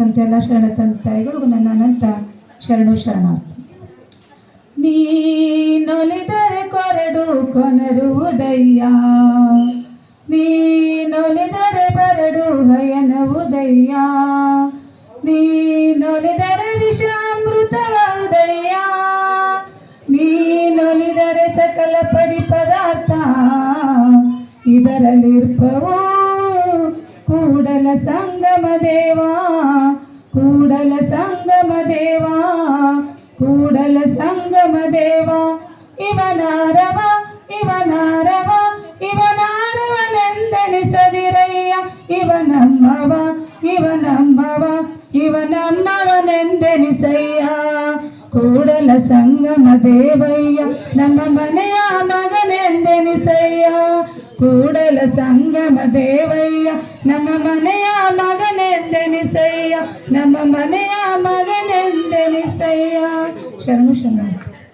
ಬಂದಿರತಕ್ಕಂಥ ಎಲ್ಲ ಶರಣ ತಂದೆ ತಾಯಿಗಳಿಗೂ ನನ್ನ ಅನಂತ ಶರಣು ಶರಣಾರ್ಥಿ. ನೀನೊಲಿದರೆ ಕೊರಡು ಕೊನರುವುದಯ್ಯ ನೀನೊಲಿದರೆ ಬರಡು ಹಯನವುದಯ್ಯ ನೀನೊಲಿದರೆ ವಿಷಾಮೃತವಾದಯ್ಯ ನೀನೊಲಿದರೆ ಸಕಲ ಪಡಿ ಪದಾರ್ಥ. ಇದರಲ್ಲಿರ್ಪವೋ ಕೂಡಲ ಸಂಗಮ ದೇವಾ. ಸಂಗಮ ದೇವಾ ಕೂಡಲ ಸಂಗಮ ದೇವ ಇವನಾರವ ಇವನಾರವ ಇವನಾರವನೆಂದೆನಿಸದಿರಯ್ಯ ಇವನಮ್ಮವ ಇವನಮ್ಮವ ಇವನಮ್ಮವನೆಂದೆನಿಸಯ್ಯ ಕೂಡಲ ಸಂಗಮ ದೇವಯ್ಯ ನಮ್ಮ ಮನೆಯ ಮಗನೆಂದೆನಿಸಯ್ಯ ಕೂಡಲ ಸಂಗಮ ದೇವಯ್ಯ ನಮ್ಮ ಮನೆಯ ಮಗನೆಂದೆನಿಸಯ್ಯ ನಮ್ಮ ಮನೆಯ ಮಗನೆಂದೆನಿಸಯ್ಯ शर्म शर्मा।